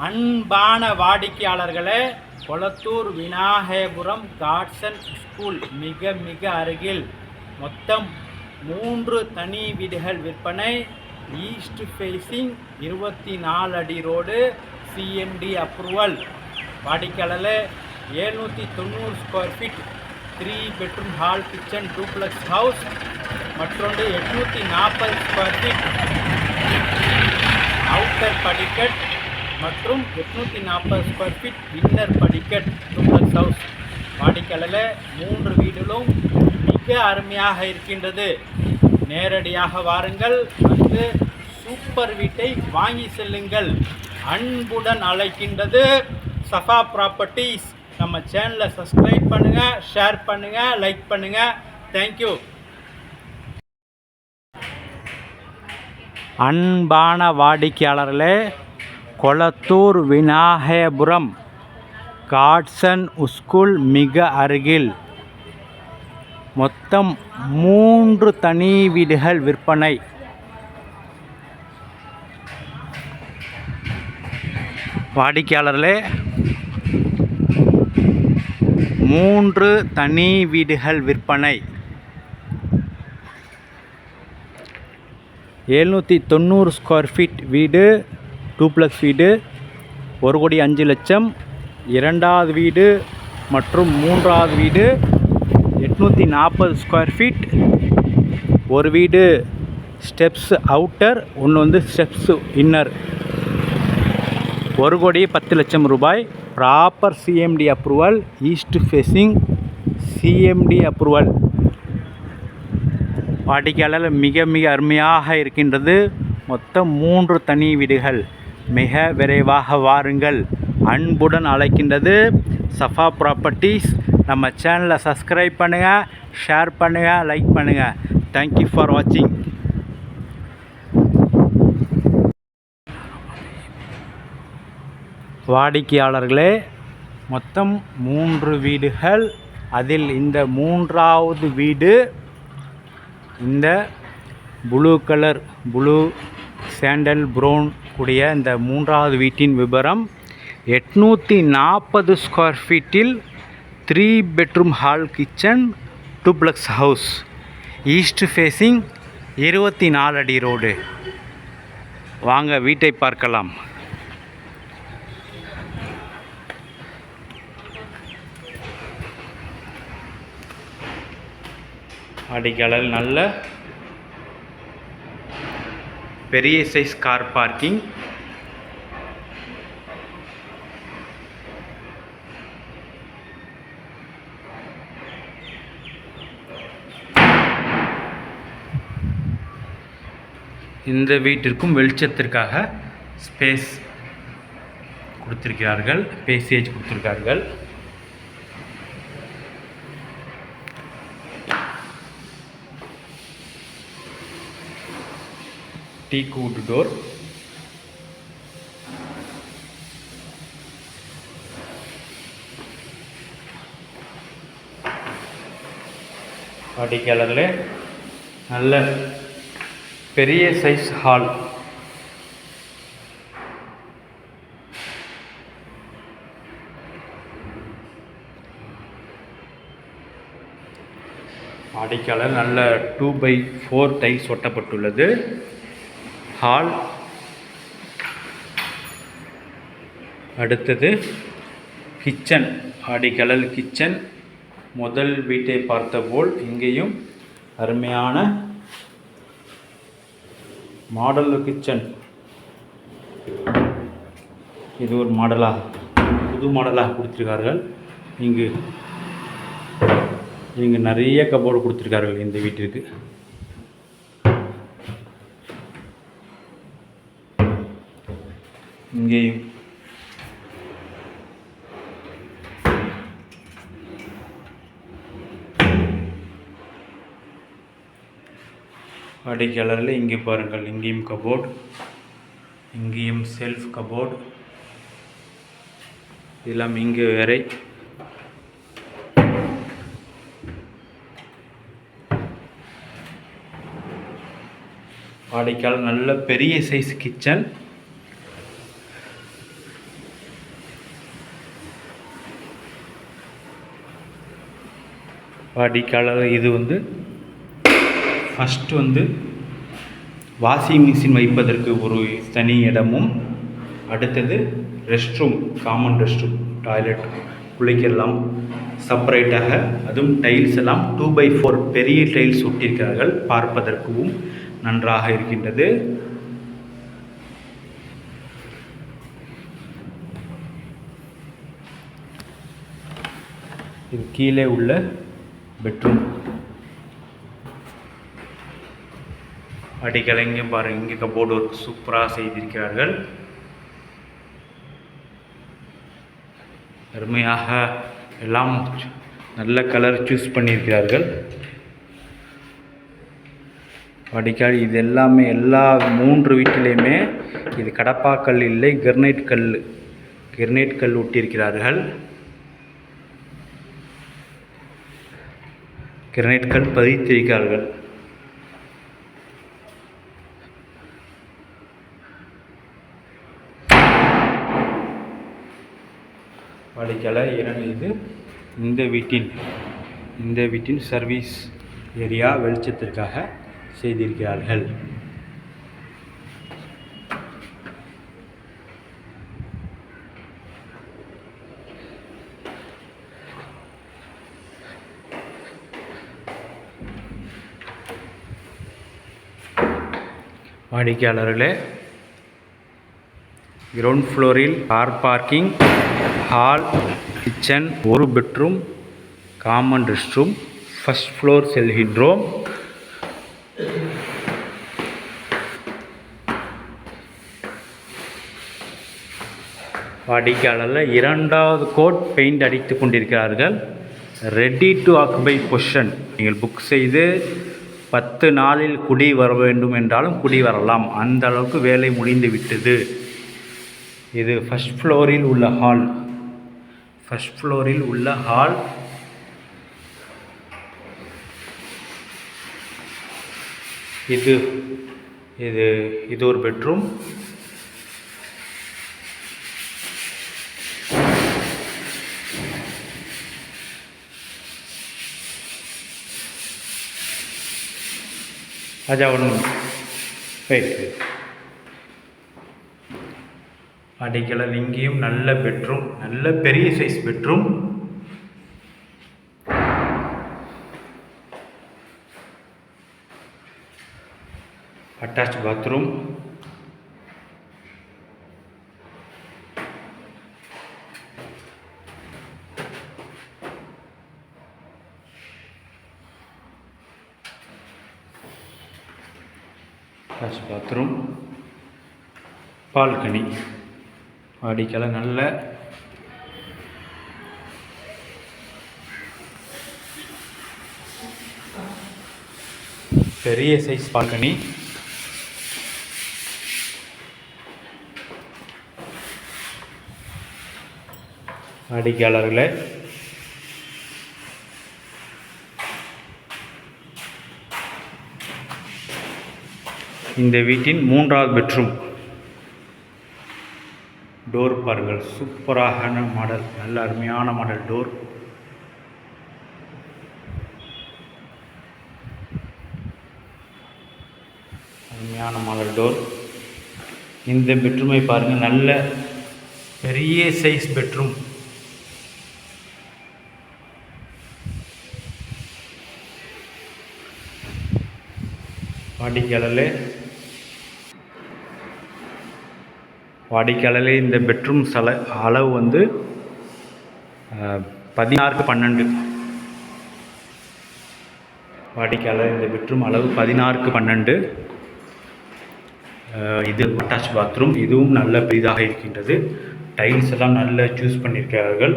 அன்பான வாடிக்கையாளர்களே கொளத்தூர் விநாயகபுரம் காட்சன் ஸ்கூல் மிக மிக அருகில் மொத்தம் மூன்று தனி வீடுகள் விற்பனை. ஈஸ்ட் ஃபேஸிங் இருபத்தி நாலு அடி ரோடு சிஎன்டி அப்ரூவல் வாடிக்கையாளர் ஏழ்நூற்றி தொண்ணூறு square feet three bedroom hall kitchen duplex house மற்றொன்று எட்நூற்றி நாற்பது ஸ்கொயர் ஃபீட் அவுட்டர் படிக்கட் மற்றும் எட்நூற்றி நாற்பது ஸ்கொயர் ஃபீட் இன்னர் படிக்கட் டூப்ளக்ஸ் ஹவுஸ் வாடிக்கையாளர் மூன்று வீடுகளும் மிக அருமையாக இருக்கின்றது. நேரடியாக வாருங்கள் வந்து சூப்பர் வீட்டை வாங்கி செல்லுங்கள். அன்புடன் அழைக்கின்றது சஃபா ப்ராப்பர்ட்டிஸ் நம்ம சேனலை சப்ஸ்கிரைப் பண்ணுங்கள் ஷேர் பண்ணுங்கள் லைக் பண்ணுங்கள் தேங்க்யூ அன்பான வாடிக்கையாளர்களே கொளத்தூர் விநாயகபுரம் காட்சன் ஸ்கூல் மிக அருகில். மொத்தம் மூன்று தனி வீடுகள் விற்பனை. வாடிக்கையாளர்களே மூன்று தனி வீடுகள் விற்பனை. எழுநூற்றி தொண்ணூறு ஸ்கொயர் ஃபீட் வீடு டூப்ளக்ஸ் வீடு ஒரு கோடி அஞ்சு லட்சம் இரண்டாவது வீடு மற்றும் மூன்றாவது வீடு எட்நூற்றி நாற்பது ஸ்கொயர் ஃபீட் ஒரு வீடு ஸ்டெப்ஸ் அவுட்டர் ஒன்று வந்து ஸ்டெப்ஸ் இன்னர் ஒரு கோடி பத்து லட்சம் ரூபாய். Proper CMD approval east facing CMD approval வாடிக்கையாளர் மிக மிக அருமையாக இருக்கின்றது. மொத்தம் மூன்று தனி வீடுகள். மிக விரைவாக வாருங்கள். அன்புடன் அழைக்கின்றது சஃபா ப்ராப்பர்ட்டிஸ் நம்ம சேனலை சப்ஸ்கிரைப் பண்ணுங்கள் ஷேர் பண்ணுங்கள் லைக் பண்ணுங்கள் தேங்க்யூ ஃபார் வாட்சிங் வாடிக்கையாளர்களே மொத்தம் மூன்று வீடுகள். அதில் இந்த மூன்றாவது வீடு இந்த blue colour blue sandal brown கூடிய இந்த மூன்றாவது வீட்டின் விவரம் எட்நூற்றி நாற்பது ஸ்கொயர் ஃபீட்டில் three bedroom hall kitchen duplex house east facing இருபத்தி நாலு அடி ரோடு வாங்க வீட்டை பார்க்கலாம். அடிக்கடல் நல்ல பெரிய சைஸ் கார் பார்க்கிங் இந்த வீட்டிற்கும் வெளிச்சத்திற்காக ஸ்பேஸ் கொடுத்திருக்கிறார்கள். பேசேஜ் கொடுத்துருக்கார்கள் teak wood door வாடிக்கையாளர்களே நல்ல பெரிய சைஸ் ஹால் வாடிக்கையாளர் நல்ல டூ பை ஃபோர் டைல்ஸ் ஒட்டப்பட்டுள்ளது. ஹால் அடுத்தது கிச்சன் ஆடிக்கலல் கிச்சன் முதல் வீட்டை பார்த்தபோல் இங்கேயும் அருமையான மாடல் கிச்சன் இது ஒரு மாடலாக புது மாடலாக கொடுத்துருக்கார்கள். இங்கு இங்கு நிறைய கபோர்டு கொடுத்துருக்கார்கள் இந்த வீட்டிற்கு. இங்கேயும் வாடிக்கையாளரில் இங்கே பாருங்கள் இங்கேயும் கபோர்ட் இங்கேயும் செல்ஃப் கபோர்ட் இதெல்லாம் இங்கே வேறை வாடிக்கையாளர் நல்ல பெரிய சைஸ் கிச்சன் பாடிக்கால இது வந்து ஃபஸ்ட்டு வந்து வாஷிங் மிஷின் வைப்பதற்கு ஒரு தனி இடமும் அடுத்தது rest room common rest room toilet குளிக்கலாம் செப்பரேட்டாக அதுவும் டைல்ஸ் எல்லாம் டூ பை ஃபோர் பெரிய டைல்ஸ் ஒட்டியிருக்கிறார்கள். பார்ப்பதற்கும் நன்றாக இருக்கின்றது. இது கீழே உள்ள பெட்ரூம் அடிக்கலை இங்கேயும் பாருங்க இங்கே கபோர்டு ஒர்க் சூப்பராக செய்திருக்கிறார்கள். அருமையாக எல்லாம் நல்ல கலர் சூஸ் பண்ணியிருக்கிறார்கள். வடிகால் இது எல்லாமே எல்லா மூன்று வீட்டிலையுமே இது கடப்பாக்கல் இல்லை கிரனைட் கல் கிரனைட் கல் ஒட்டியிருக்கிறார்கள். கிரனைட்கள் பதித்திருக்கிறார்கள். வாடிக்கையாளர் இரண்டு இது இந்த வீட்டின் இந்த வீட்டின் சர்வீஸ் ஏரியா வெளிச்சத்திற்காக செய்திருக்கிறார்கள். வாடிக்கையாளர்களே கிரவுண்ட் ஃப்ளோரில் கார் பார்க்கிங் ஹால் கிச்சன் ஒரு bedroom common rest room first floor செல்கின்றோம். வாடிக்கையாளரில் இரண்டாவது கோட் பெயிண்ட் அடித்து கொண்டிருக்கிறார்கள். ரெடி டு ஆக்குபை பொஷன் நீங்கள் புக் செய்து பத்து நாளில் குடி வர வேண்டும் என்றாலும் குடி வரலாம். அந்த அளவுக்கு வேலை முடிந்து விட்டது. இது ஃபஸ்ட் ஃப்ளோரில் உள்ள ஹால் ஃபஸ்ட் ஃப்ளோரில் உள்ள ஹால் இது இது இது ஒரு பெட்ரூம் ராஜா ஒன்று ரைட் இங்கேயும் நல்ல பெட்ரூம் நல்ல பெரிய size bedroom attach bathroom attach bathroom balcony. வாடிக்கையில் நல்ல பெரிய சைஸ் பால்கனி. வாடிக்கையாளர்களே இந்த வீட்டின் மூன்றாவது பெட்ரூம். டோர் பாருங்கள். சூப்பரான மாடல். நல்ல அருமையான மாடல் டோர். அருமையான மாடல் டோர். இந்த பெட்ரூமை பாருங்கள் நல்ல பெரிய சைஸ் பெட்ரூம். வாடிக்கையாளர்களே வாடிக்கையாளர்களே இந்த பெட்ரூம் சல அளவு வந்து பதினாறுக்கு பன்னெண்டு. வாடிக்கையாளர் இந்த பெட்ரூம் அளவு பதினாறுக்கு பன்னெண்டு. இது அட்டாச் பாத்ரூம் இதுவும் நல்ல பெரிதாக இருக்கின்றது. டைல்ஸ் எல்லாம் நல்ல சூஸ் பண்ணியிருக்கிறார்கள்.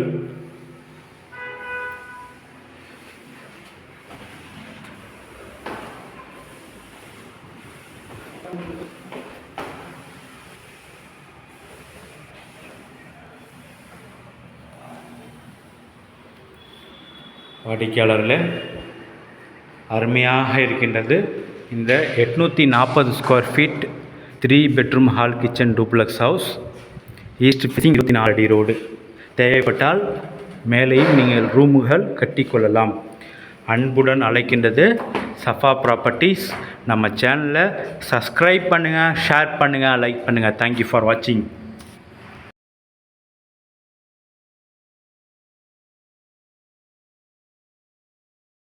வாடிக்கையாளர்களே அருமையாக இருக்கின்றது. இந்த எட்நூற்றி நாற்பது square feet three bedroom hall kitchen duplex house east facing இருபத்தி நாலு அடி ரோடு தேவைப்பட்டால் மேலேயும் நீங்கள் ரூமுகள் கட்டிக்கொள்ளலாம். அன்புடன் அழைக்கின்றது சஃபா ப்ராப்பர்ட்டிஸ் நம்ம சேனலை சப்ஸ்கிரைப் பண்ணுங்கள் ஷேர் பண்ணுங்கள் லைக் பண்ணுங்கள் தேங்க்யூ ஃபார் வாட்சிங்